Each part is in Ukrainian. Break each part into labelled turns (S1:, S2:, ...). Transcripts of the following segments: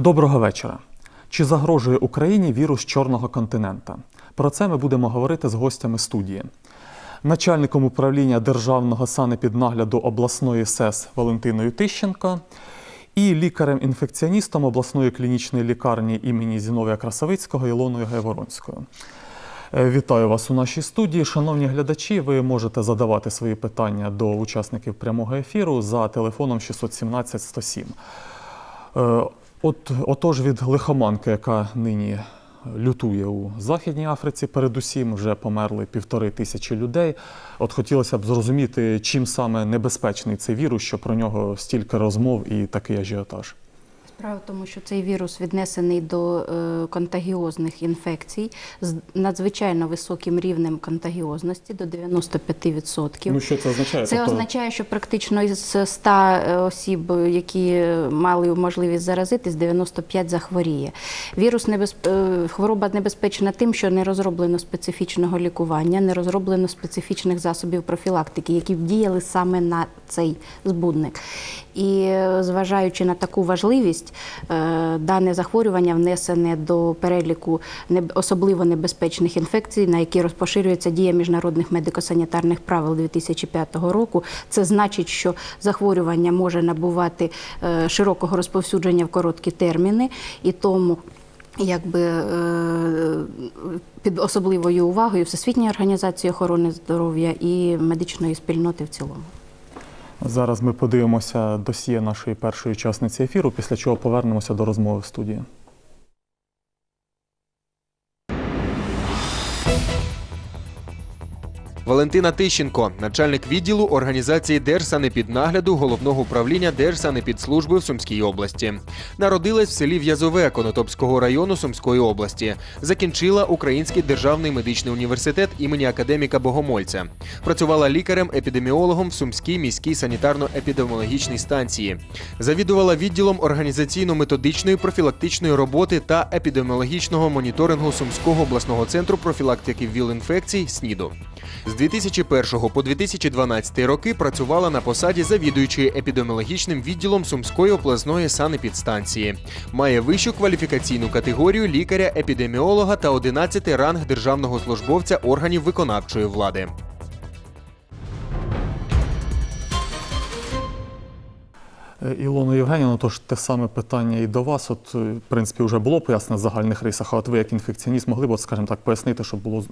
S1: Доброго вечора. Чи загрожує Україні вірус чорного континента? Про це ми будемо говорити з гостями студії. Начальником управління Державного санепіднагляду обласної СЕС Валентиною Тищенко і лікарем-інфекціоністом обласної клінічної лікарні імені Зіновія Красовицького Ілоною Гайворонською. Е, Вітаю вас у нашій студії. Шановні глядачі, ви можете задавати свої питання до учасників прямого ефіру за телефоном 617 107. От, отож, від лихоманки, яка нині лютує у Західній Африці, передусім вже померли півтори тисячі людей. От хотілося б зрозуміти, чим саме небезпечний цей вірус, що про нього стільки розмов і такий ажіотаж.
S2: Справа в тому, що цей вірус віднесений до е, контагіозних інфекцій з надзвичайно високим рівнем контагіозності до 95%.
S1: Ну що це означає?
S2: Це означає, що практично із 100 е, осіб, які мали можливість заразитись, 95 захворіє. Вірус небезп... е, хвороба небезпечна тим, що не розроблено специфічного лікування, не розроблено специфічних засобів профілактики, які б діяли саме на цей збудник. І е, зважаючи на таку важливість, е, дане захворювання внесене до переліку особливо небезпечних інфекцій, на які розпоширюється дія міжнародних медико-санітарних правил 2005 року. Це значить, що захворювання може набувати е, широкого розповсюдження в короткі терміни, і тому якби е, під особливою увагою Всесвітньої організації охорони здоров'я і медичної спільноти в цілому.
S1: Зараз ми подивимося досьє нашої першої учасниці ефіру, після чого повернемося до розмови в студії.
S3: Валентина Тищенко, начальник відділу організації Держсанепіднагляду головного управління Держсанепідслужби в Сумській області. Народилась в селі В'язове Конотопського району Сумської області. Закінчила Український державний медичний університет імені академіка Богомольця. Працювала лікарем-епідеміологом в Сумській міській санітарно-епідеміологічній станції. Завідувала відділом організаційно-методичної профілактичної роботи та епідеміологічного моніторингу Сумського обласного центру профілактики ВІЛ-інфекцій СНІДу. З 2001 по 2012 роки працювала на посаді завідуючої епідеміологічним відділом Сумської обласної санепідстанції. Має вищу кваліфікаційну категорію лікаря-епідеміолога та 11 ранг державного службовця органів виконавчої влади.
S1: Е, Ілоно то тож те саме питання і до вас. От, е, в принципі, вже було пояснено в загальних рисах, а от ви як інфекціоніст могли б, от, скажімо так, пояснити, щоб було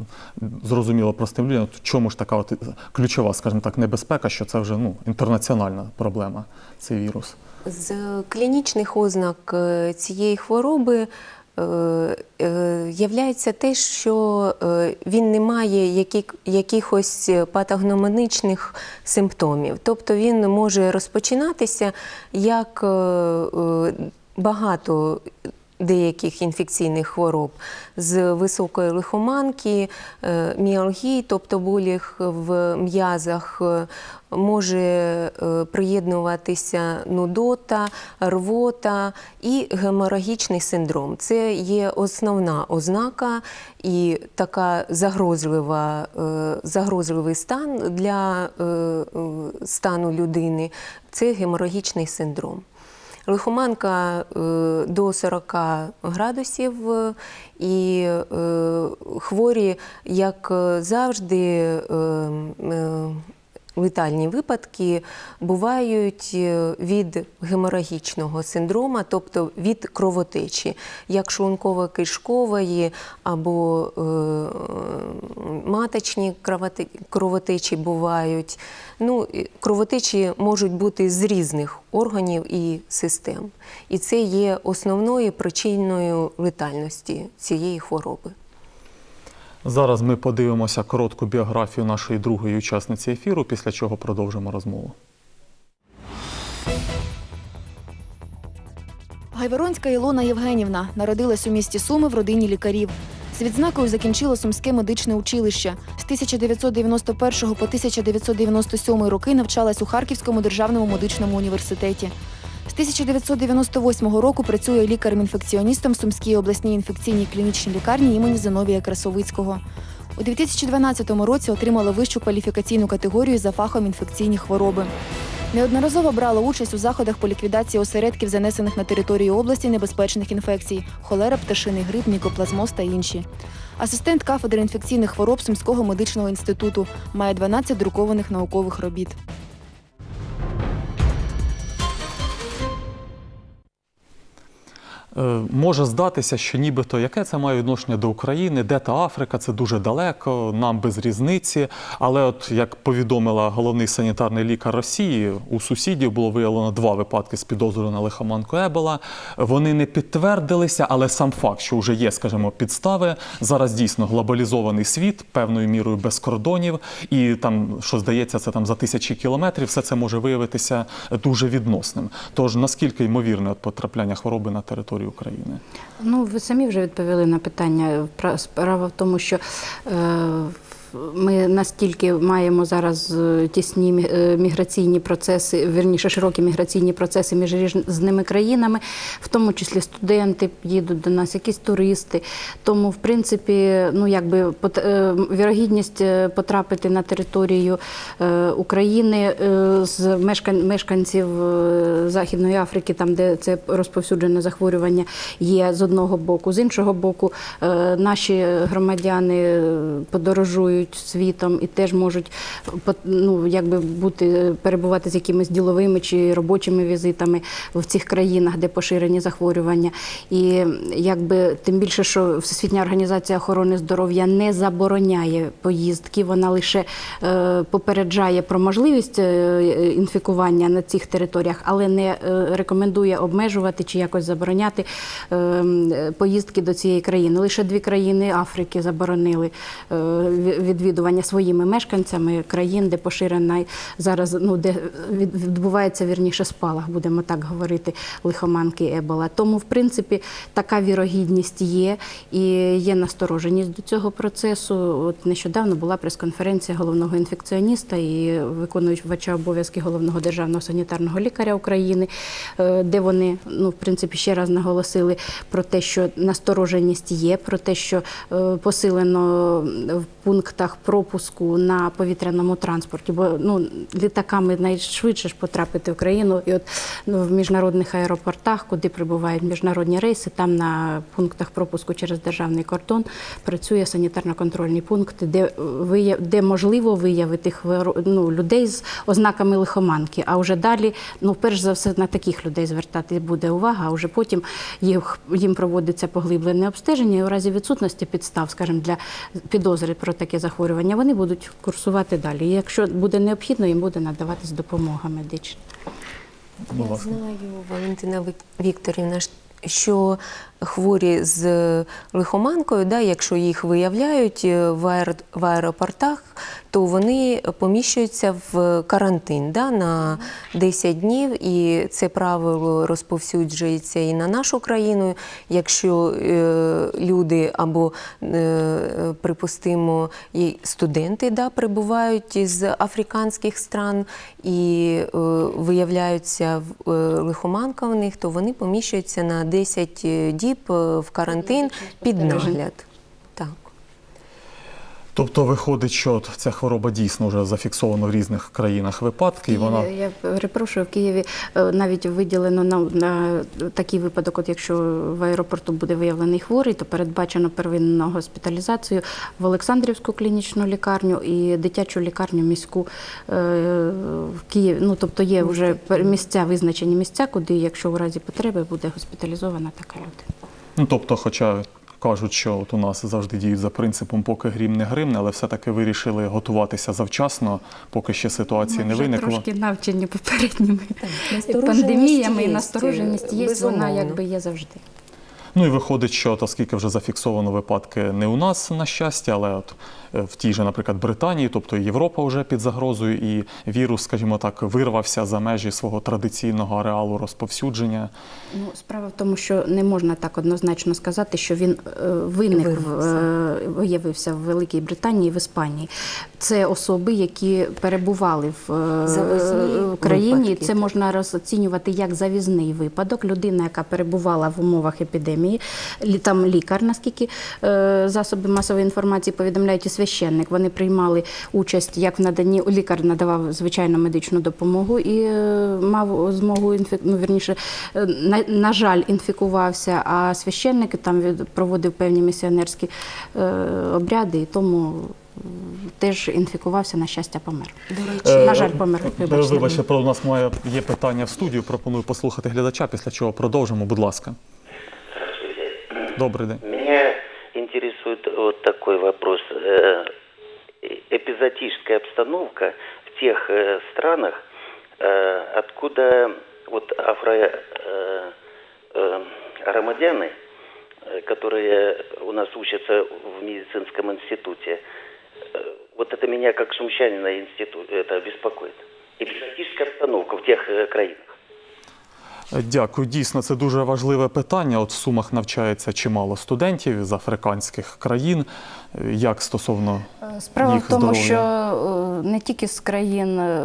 S1: зрозуміло простим людям, чому ж така от ключова, скажімо так, небезпека, що це вже ну, інтернаціональна проблема, цей вірус.
S4: З клінічних ознак е, цієї хвороби е, е, являється те, що е, він не має якихось патогномоничних симптомів. Тобто він може розпочинатися як е, е, багато деяких інфекційних хвороб з високої лихоманки, е, міалгії, тобто болі в м'язах, е, може е, приєднуватися нудота, рвота і геморагічний синдром. Це є основна ознака і така загрозлива, загрозливий стан для стану людини це геморагічний синдром. Лихоманка е, до 40 градусів е, і е, хворі, як завжди, летальні випадки бувають е, від геморагічного синдрома, тобто від кровотечі, як шлунково-кишкової або е, маточні кровотечі бувають. Ну, кровотечі можуть бути з різних органів і систем. І це є основною причиною летальності цієї хвороби.
S1: Зараз ми подивимося коротку біографію нашої другої учасниці ефіру, після чого продовжимо розмову.
S5: Гайворонська Ілона Євгенівна народилась у місті Суми в родині лікарів. З відзнакою закінчила Сумське медичне училище. З 1991 по 1997 роки навчалась у Харківському державному медичному університеті. З 1998 року працює лікарем-інфекціоністом в Сумській обласній інфекційній клінічній лікарні імені Зиновія Красовицького. У 2012 році отримала вищу кваліфікаційну категорію за фахом інфекційні хвороби. Неодноразово брала участь у заходах по ліквідації осередків, занесених на територію області небезпечних інфекцій холера, пташиний грип, мікоплазмоз та інші. Асистент кафедри інфекційних хвороб Сумського медичного інституту має 12 друкованих наукових робіт.
S1: Може здатися, що нібито яке це має відношення до України, де та Африка, це дуже далеко, нам без різниці. Але, от як повідомила головний санітарний лікар Росії, у сусідів було виявлено два випадки з підозрою на лихоманку Ебола. Вони не підтвердилися, але сам факт, що вже є, скажімо, підстави. Зараз дійсно глобалізований світ, певною мірою без кордонів, і там, що здається, це там за тисячі кілометрів, все це може виявитися дуже відносним. Тож наскільки ймовірне от потрапляння хвороби на територію України?
S2: Ну, ви самі вже відповіли на питання. Справа в тому, що е, ми настільки маємо зараз е, тісні е, міграційні процеси, вірніше широкі міграційні процеси між різними країнами, в тому числі студенти їдуть до нас, якісь туристи. Тому, в принципі, ну якби е, вірогідність потрапити на територію України з мешкан- мешканців Західної Африки, там де це розповсюджене захворювання, є з одного боку, з іншого боку, наші громадяни е, подорожують світом і теж можуть ну, якби бути перебувати з якимись діловими чи робочими візитами в цих країнах, де поширені захворювання. І якби тим більше, що Всесвітня організація охорони здоров'я не забороняє поїздки, вона лише е, попереджає про можливість е, інфікування на цих територіях, але не е, рекомендує обмежувати чи якось забороняти е, поїздки до цієї країни. Лише дві країни Африки заборонили е, відвідування своїми мешканцями країн, де поширена зараз, ну де відбувається вірніше спалах, будемо так говорити, лихоманки Ебола. Тому, в принципі, така вірогідність є і є настороженість до цього процесу. От нещодавно була прес-конференція головного інфекціоніста і виконуюча обов'язки головного державного санітарного лікаря України, е, де вони ну в принципі ще раз наголосили про те, що настороженість є, про те, що е, посилено в пунктах пропуску на повітряному транспорті, бо ну літаками найшвидше ж потрапити в країну, і от ну, в міжнародних аеропортах, куди прибувають міжнародні рейси, там на пунктах пропуску через державний кордон працює санітарно-контрольний пункт, де вия- де можливо виявити ну, людей з ознаками лихоманки. А вже далі, ну перш за все, на таких людей звертати буде увага, а вже потім їх їм проводиться поглиблене обстеження. І у разі відсутності підстав, скажімо, для підозри про таке захворювання, вони будуть курсувати далі. І якщо буде необхідно, їм буде надаватись допомога медична.
S4: Я знаю, Валентина Вікторівна, що хворі з лихоманкою, да, якщо їх виявляють е, в аеропортах, то вони поміщуються в карантин да, на 10 днів, і це правило розповсюджується і на нашу країну. Якщо е, люди або, е, припустимо, і студенти да, прибувають з африканських стран і е, виявляються лихоманка в них, то вони поміщуються на 10 діб в карантин під нагляд.
S1: Тобто виходить, що ця хвороба дійсно вже зафіксована в різних країнах випадки, і вона
S2: Я, перепрошую, в Києві е, навіть виділено на, на такий випадок, от якщо в аеропорту буде виявлений хворий, то передбачено первинну госпіталізацію в Олександрівську клінічну лікарню і дитячу лікарню міську е, в Києві. Ну тобто є вже пер- місця, визначені місця, куди, якщо в разі потреби, буде госпіталізована така людина.
S1: Ну, тобто, хоча кажуть, що от у нас завжди діють за принципом, поки грім не гримне, але все-таки вирішили готуватися завчасно, поки ще ситуації не виникла.
S2: трошки навчені попередніми
S4: Настороженість
S2: пандеміями, і настороженість є, вона якби є завжди.
S1: Ну і виходить, що оскільки вже зафіксовано випадки не у нас, на щастя, але от е, в тій же, наприклад, Британії, тобто і Європа вже під загрозою, і вірус, скажімо так, вирвався за межі свого традиційного ареалу розповсюдження.
S2: Ну, справа в тому, що не можна так однозначно сказати, що він е, виник
S4: Виявився.
S2: е, виявився в Великій Британії і в Іспанії. Це особи, які перебували в, е, в країні.
S4: випадки,
S2: Це можна розцінювати як завізний випадок. Людина, яка перебувала в умовах епідемії. Академії. Там лікар, наскільки е, засоби масової інформації повідомляють, і священник. Вони приймали участь як в наданні. Лікар надавав звичайно медичну допомогу і е, мав змогу ну, вірніше, е, на, на жаль, інфікувався. А священник там проводив певні місіонерські обряди, і тому теж інфікувався, на щастя, помер.
S4: До
S1: Е,
S2: на жаль, помер. Вибачте.
S1: Вибачте, у нас має є питання в студію. Пропоную послухати глядача, після чого продовжимо. Будь ласка. Добрий день.
S6: Меня интересует вот такой вопрос. Э, Эпизодическая обстановка в тех э, странах, э, откуда вот афро громадяне, э, которые у нас учатся в медицинском институте, вот это меня как сумчанина институт это беспокоит. Эпизодическая обстановка в тех краинах.
S1: Дякую. Дійсно, це дуже важливе питання. От в Сумах навчається чимало студентів з африканських країн. Як стосовно
S2: Справа
S1: їх
S2: в тому,
S1: здоров'я?
S2: що е, не тільки з країн, е,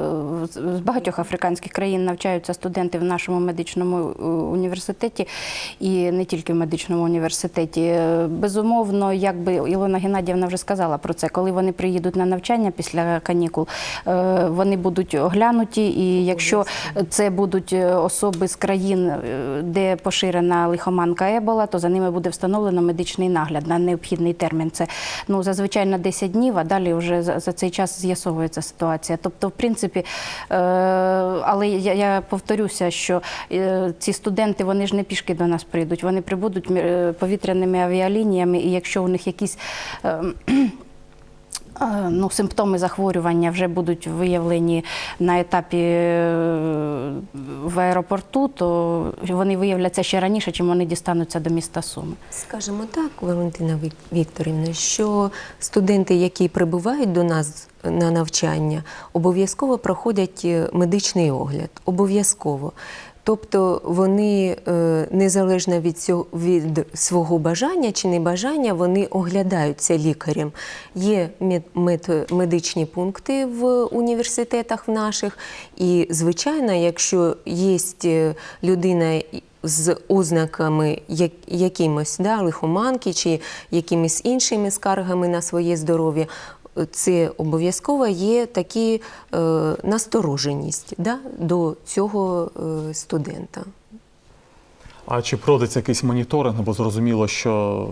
S2: з багатьох африканських країн навчаються студенти в нашому медичному е, університеті, і не тільки в медичному університеті. Безумовно, якби Ілона Геннадіївна вже сказала про це, коли вони приїдуть на навчання після канікул, вони будуть оглянуті, і якщо це будуть особи з країн, де поширена лихоманка Ебола, то за ними буде встановлено медичний нагляд на необхідний термін. Це ну зазвичай на 10 днів, а далі вже за, за цей час з'ясовується ситуація. Тобто, в принципі, е, але я, я повторюся, що е, ці студенти вони ж не пішки до нас прийдуть, вони прибудуть е, повітряними авіалініями, і якщо у них якісь. е, Ну, симптоми захворювання вже будуть виявлені на етапі е, в аеропорту, то вони виявляться ще раніше, чим вони дістануться до міста Суми.
S4: Скажемо так, Валентина Вікторівна, що студенти, які прибувають до нас на навчання, обов'язково проходять е, медичний огляд. Обов'язково. Тобто вони е, незалежно від, цього, від свого бажання чи небажання, вони оглядаються лікарем. Є мед, мед- медичні пункти в університетах в наших, і звичайно, якщо є людина з ознаками як, якимось да, лихоманки чи якимись іншими скаргами на своє здоров'я. Це обов'язково є такі е, настороженість да, до цього е, студента.
S1: А чи проводиться якийсь моніторинг? Бо зрозуміло, що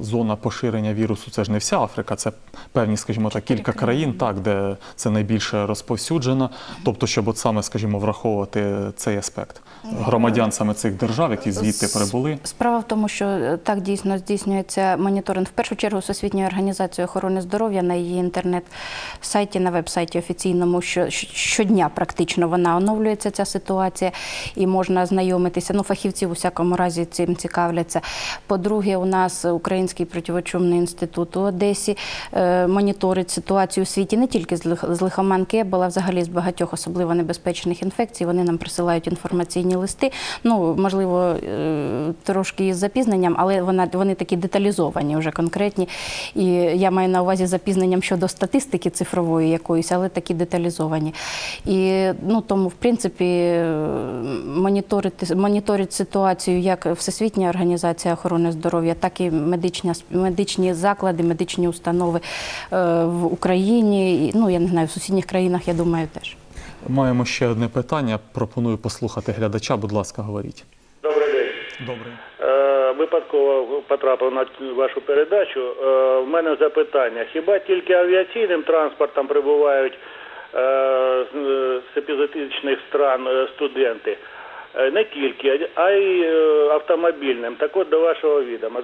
S1: зона поширення вірусу це ж не вся Африка, це певні, скажімо так, кілька країн, так, де це найбільше розповсюджено. Тобто, щоб от саме, скажімо, враховувати цей аспект громадян саме цих держав, які звідти прибули.
S2: Справа в тому, що е, так дійсно здійснюється моніторинг в першу чергу Всесвітньою організацією охорони здоров'я на її інтернет-сайті, на веб-сайті офіційному. Що щодня практично вона оновлюється ця ситуація, і можна ознайомитися. Ну, фахівці в усякому разі цим цікавляться. По-друге, у нас Український противочумний інститут у Одесі е, моніторить ситуацію у світі не тільки з лихоманки Ебола, а взагалі з багатьох особливо небезпечних інфекцій. Вони нам присилають інформаційні листи. Ну, можливо, е, трошки із запізненням, але вони такі деталізовані, вже конкретні. І я маю на увазі запізненням щодо статистики цифрової якоїсь, але такі деталізовані. І ну, тому, в принципі, е, моніторити, моніторить ситуацію як Всесвітня організація охорони здоров'я, так і медичні, медичні заклади, медичні установи е, в Україні. Ну, я не знаю, в сусідніх країнах, я думаю, теж.
S1: Маємо ще одне питання. Пропоную послухати глядача. Будь ласка, говоріть.
S7: Добрий день.
S1: Добре.
S7: Е, випадково потрапив на цю вашу передачу. Е, в мене запитання: хіба тільки авіаційним транспортом прибувають з, епізотичних стран студенти? Е, не тільки, а й е, автомобільним. Так от до вашого відома.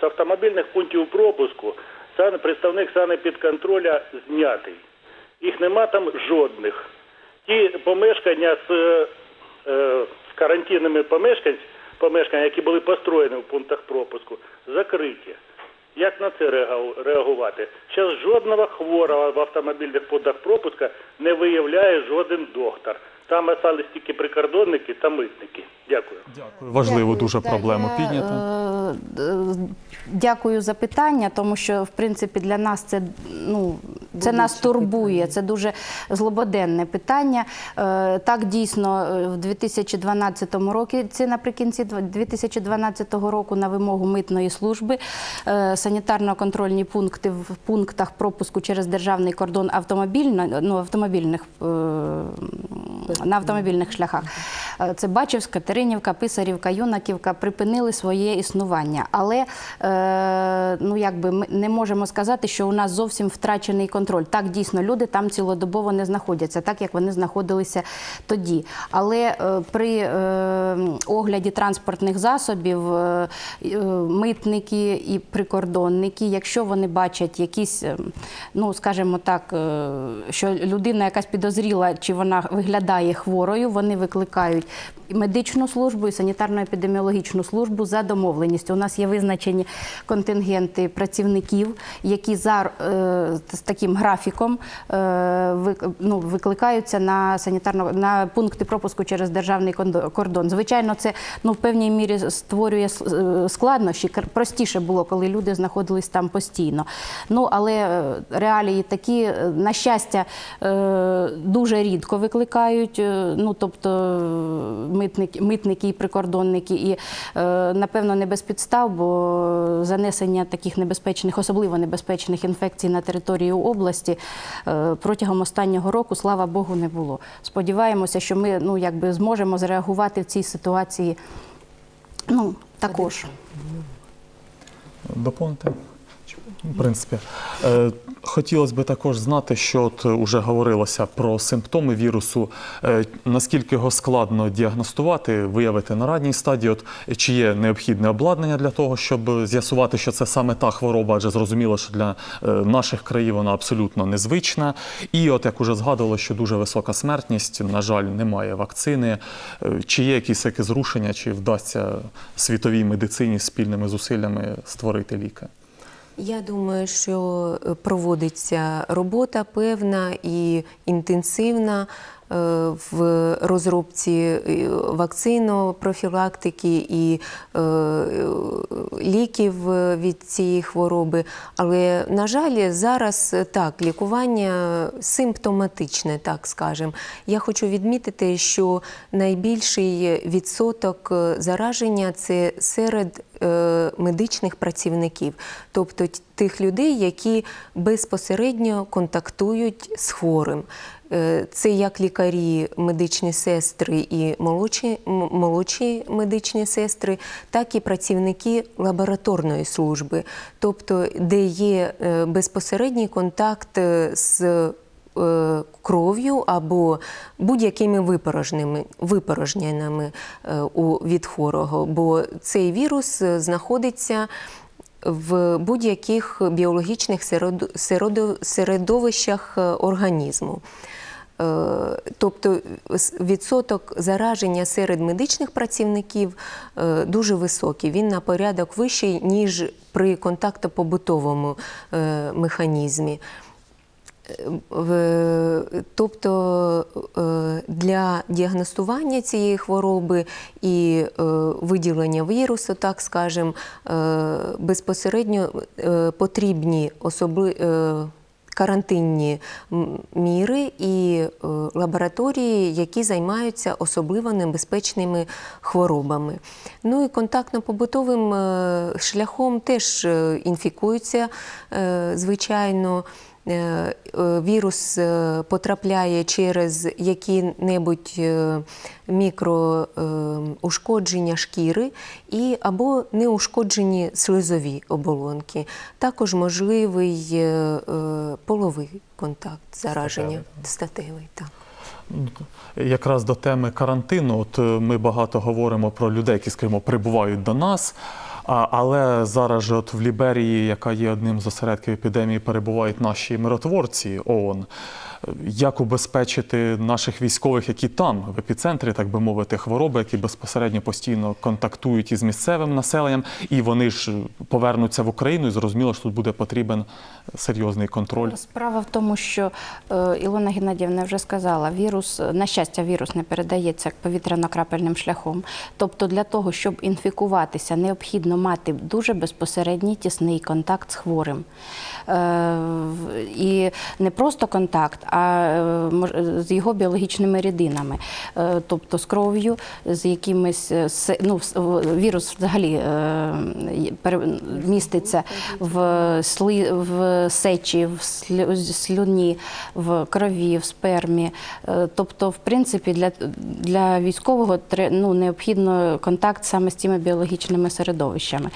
S7: З автомобільних пунктів пропуску представник санепідконтроля знятий. Їх нема там жодних. Ті помешкання з, е, е, з карантинними помешкань, помешкання, які були построєні в пунктах пропуску, закриті. Як на це реагувати? Зараз жодного хворого в автомобільних пунктах пропуска не виявляє жоден доктор. Там остались тільки прикордонники та митники. Дякую.
S1: Дякую. Важливо дуже проблему
S2: я,
S1: піднято.
S2: е, е, Дякую за питання, тому що в принципі для нас це ну Це нас турбує. Це дуже злободенне питання. Е, Так дійсно е, в 2012 році, це наприкінці 2012 року на вимогу митної служби е, санітарно-контрольні пункти в пунктах пропуску через державний кордон автомобільно, ну, автомобільних на автомобільних шляхах. Це Бачівська, Теринівка, Писарівка, Юнаківка припинили своє існування. Але ну, якби ми не можемо сказати, що у нас зовсім втрачений контроль. Так, дійсно, люди там цілодобово не знаходяться, так як вони знаходилися тоді. Але е, при е, огляді транспортних засобів е, митники і прикордонники, якщо вони бачать якісь, ну скажімо так, що людина якась підозріла, чи вона виглядає хворою, вони викликають медичну службу і санітарно-епідеміологічну службу за домовленістю. У нас є визначені контингенти працівників, які за з таким графіком е, ну, викликаються на санітарно на пункти пропуску через державний кордон. Звичайно, це ну в певній мірі створює е, складнощі. Простіше було, коли люди знаходились там постійно. Ну але е, реалії такі, на щастя, дуже рідко викликають. Ну тобто митники, митники і прикордонники, і напевно не без підстав, бо занесення таких небезпечних, особливо небезпечних інфекцій на територію області е, протягом останнього року, слава Богу, не було. Сподіваємося, що ми ну якби зможемо зреагувати в цій ситуації. Ну також.
S1: Доповнити? В принципі, е, хотілося б також знати, що от уже говорилося про симптоми вірусу, е, наскільки його складно діагностувати, виявити на ранній стадії, от, чи є необхідне обладнання для того, щоб з'ясувати, що це саме та хвороба, адже зрозуміло, що для е, наших країв вона абсолютно незвична. І от як уже згадувало, що дуже висока смертність, на жаль, немає вакцини. Е, Чи є якісь які зрушення, чи вдасться світовій медицині спільними зусиллями створити ліки?
S4: Я думаю, що е, проводиться робота певна і інтенсивна в розробці е, вакцинопрофілактики і е, ліків е, від цієї хвороби. Але, на жаль, зараз е, так, лікування симптоматичне, так скажемо. Я хочу відмітити, що найбільший відсоток е, зараження це серед е, медичних працівників, тобто тих людей, які безпосередньо контактують з хворим. Е, Це як лікарі, медичні сестри і молодші, молодші медичні сестри, так і працівники лабораторної служби, тобто де є е, безпосередній контакт е, з кров'ю або будь-якими випорожними, випорожненнями від хворого, бо цей вірус знаходиться в будь-яких біологічних середовищах організму. Е, Тобто відсоток зараження серед медичних працівників е, дуже високий. Він на порядок вищий, ніж при контактопобутовому е, механізмі. Тобто для діагностування цієї хвороби і виділення вірусу, так скажемо, е, безпосередньо потрібні особи. Карантинні міри і е, лабораторії, які займаються особливо небезпечними хворобами. Ну і контактно-побутовим е, шляхом теж е, інфікуються, звичайно. Е, е, Вірус е, потрапляє через які-небудь мікроушкодження шкіри і або неушкоджені слизові оболонки. Також можливий половий контакт зараження статевий. Так.
S1: Якраз до теми карантину, от ми багато говоримо про людей, які, скажімо, прибувають до нас. Але зараз же от в Ліберії, яка є одним з осередків епідемії, перебувають наші миротворці ООН. Як убезпечити наших військових, які там в епіцентрі, так би мовити, хвороби, які безпосередньо постійно контактують із місцевим населенням, і вони ж повернуться в Україну, і зрозуміло, що тут буде потрібен серйозний контроль.
S2: Справа в тому, що е, Ілона Геннадіївна вже сказала, вірус, на щастя, вірус не передається повітряно-крапельним шляхом. Тобто для того, щоб інфікуватися, необхідно мати дуже безпосередній тісний контакт з хворим. Е, І не просто контакт, а е, з його біологічними рідинами, Е, тобто з кров'ю, з якимись е, ну, вірус взагалі міститься в сли, в сечі, в слю- слюні, в крові, в спермі. Тобто, в принципі, для, для військового ну, необхідно контакт саме з цими біологічними середовищами.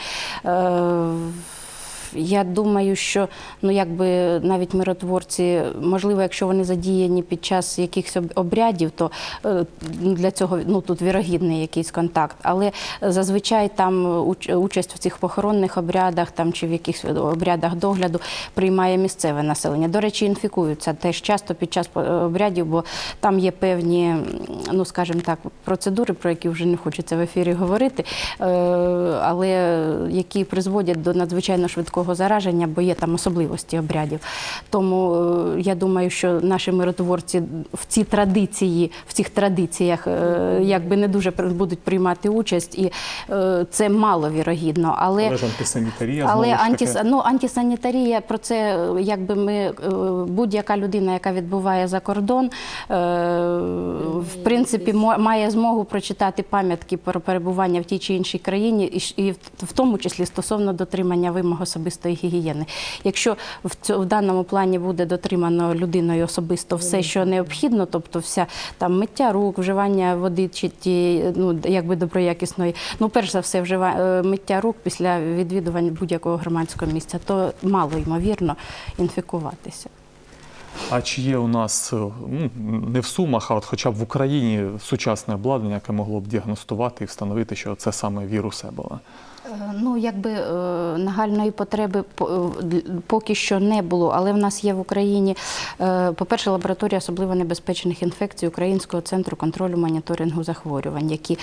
S2: Е, я думаю, що ну якби навіть миротворці, можливо, якщо вони задіяні під час якихось обрядів, то е, для цього ну тут вірогідний якийсь контакт. Але зазвичай там участь в цих похоронних обрядах там чи в якихось обрядах догляду приймає місцеве населення. До речі, інфікуються теж часто під час по- обрядів, бо там є певні, ну скажімо так, процедури, про які вже не хочеться в ефірі говорити, е, але які призводять до надзвичайно швидкого зараження, бо є там особливості обрядів. Тому е, я думаю, що наші миротворці в ці традиції, в цих традиціях е, якби не дуже будуть приймати участь, і е, це маловірогідно. Але
S1: Але ж антисанітарія
S2: але антис... ну, антисанітарія про це, якби ми будь-яка людина, яка відбуває за кордон, в принципі, має змогу прочитати пам'ятки про перебування в тій чи іншій країні, і в- тому числі стосовно дотримання вимог особистої гігієни. Якщо в цьо- в даному плані буде дотримано людиною особисто все, що необхідно, тобто вся там миття рук, вживання води чи ті, ну якби доброякісної, ну перш за все, вжива е, миття рук після відвідування будь-якого громадського місця, то мало ймовірно інфікуватися.
S1: А чи є у нас е, ну, не в Сумах, а от хоча б в Україні сучасне обладнання, яке могло б діагностувати і встановити, що це саме вірус Ебола?
S2: Е, Ну, якби е, нагальної потреби по- е, поки що не було, але в нас є в Україні, по-перше, лабораторія особливо небезпечних інфекцій Українського центру контролю моніторингу захворювань, які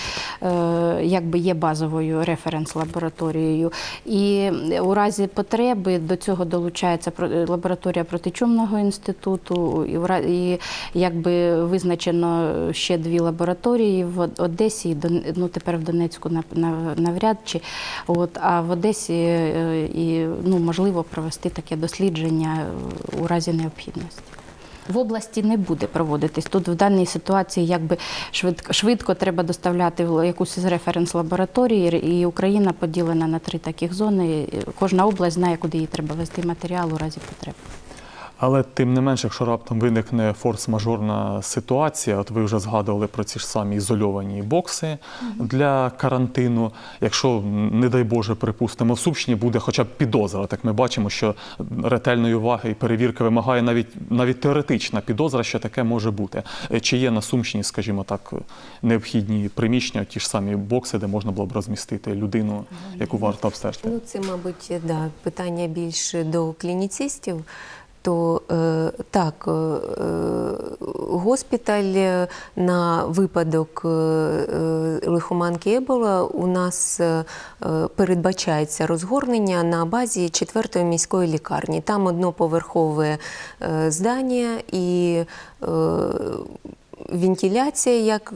S2: якби є базовою референс-лабораторією. І у разі потреби до цього долучається лабораторія протичумного інституту, і, якби визначено ще дві лабораторії в Одесі, і ну тепер в Донецьку нав- нав- навряд чи. От, а в Одесі е, і ну, можливо провести таке дослідження е, у разі необхідності. В області не буде проводитись. Тут в даній ситуації якби швидко, швидко треба доставляти в якусь з референс-лабораторії, і Україна поділена на три таких зони. Кожна область знає, куди їй треба вести матеріал у разі потреби.
S1: Але тим не менше, якщо раптом виникне форс-мажорна ситуація, от ви вже згадували про ці ж самі ізольовані бокси для карантину. Якщо, не дай Боже, припустимо, в Сумщині буде хоча б підозра, так ми бачимо, що ретельної уваги і перевірки вимагає навіть навіть теоретична підозра, що таке може бути. Е, Чи є на Сумщині, скажімо так, необхідні приміщення, ті ж самі бокси, де можна було б розмістити людину, яку варто обстежити?
S4: Ну, це, мабуть, да, питання більше до клініцистів. То е, так, е, е, госпіталь на випадок лихоманки Ебола у нас передбачається розгорнення на базі 4-ї міської лікарні. Там одноповерхове здання і вентиляція як,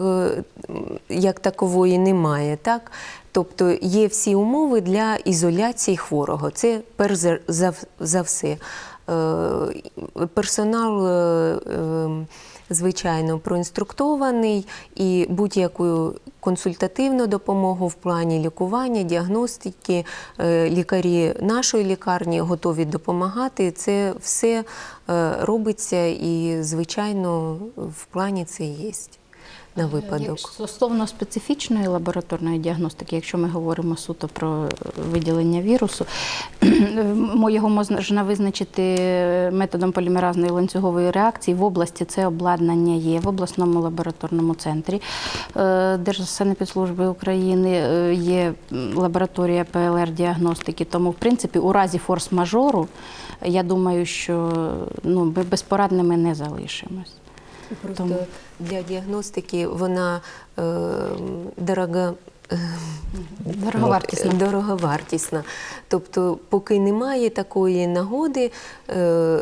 S4: як такової немає. Так? Тобто є всі умови для ізоляції хворого. Це перш за все. Е, Персонал, е, е, звичайно, проінструктований і будь-яку консультативну допомогу в плані лікування, діагностики, е, лікарі нашої лікарні готові допомагати. Це все робиться і, звичайно, в плані це є. На випадок.
S2: Стосовно специфічної лабораторної діагностики, якщо ми говоримо суто про е, виділення вірусу, мо- його можна визначити методом полімеразної ланцюгової реакції. В області це обладнання є в обласному лабораторному центрі е, Держсанепідслужби України е, є лабораторія ПЛР-діагностики. Тому, в принципі, у разі форс-мажору, я думаю, що ну, безпорадними не залишимось.
S4: Просто
S2: Тому-
S4: для діагностики вона е, дорога.
S2: Дороговартісна.
S4: Дороговартісна. Тобто, поки немає такої нагоди е,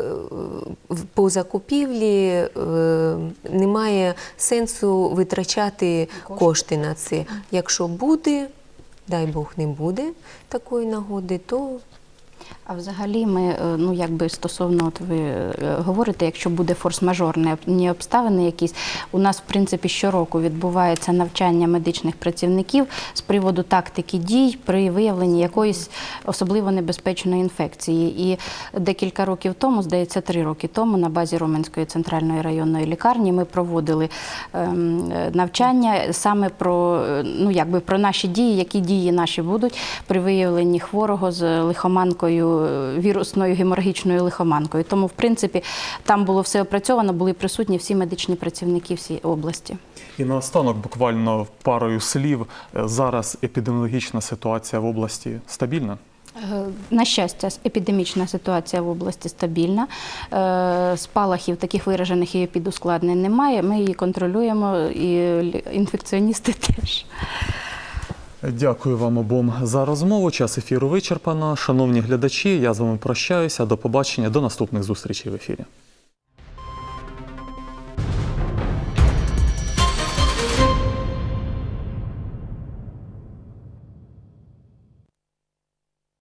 S4: по закупівлі, е, немає сенсу витрачати кошти на це. Якщо буде, дай Бог не буде такої нагоди, то
S2: А взагалі ми, е, ну якби стосовно, от ви е, говорите, якщо буде форс-мажорні обставини якісь, у нас в принципі щороку відбувається навчання медичних працівників з приводу тактики дій при виявленні якоїсь особливо небезпечної інфекції. І декілька років тому, здається, три роки тому, на базі Роменської центральної районної лікарні ми проводили ем, навчання саме про, е, ну якби про наші дії, які дії наші будуть при виявленні хворого з лихоманкою, е, вірусною геморагічною лихоманкою. Тому, в принципі, там було все опрацьовано, були присутні всі медичні працівники всієї області.
S1: І наостанок, буквально парою слів, е, зараз епідеміологічна ситуація в області стабільна.
S2: Е, На щастя, епідемічна ситуація в області стабільна. Спалахів таких виражених і підускладнень немає. Ми її контролюємо, і інфекціоністи теж.
S1: Дякую вам обом за розмову. Час ефіру вичерпано. Шановні глядачі, я з вами прощаюся. До побачення, до наступних зустрічей в ефірі.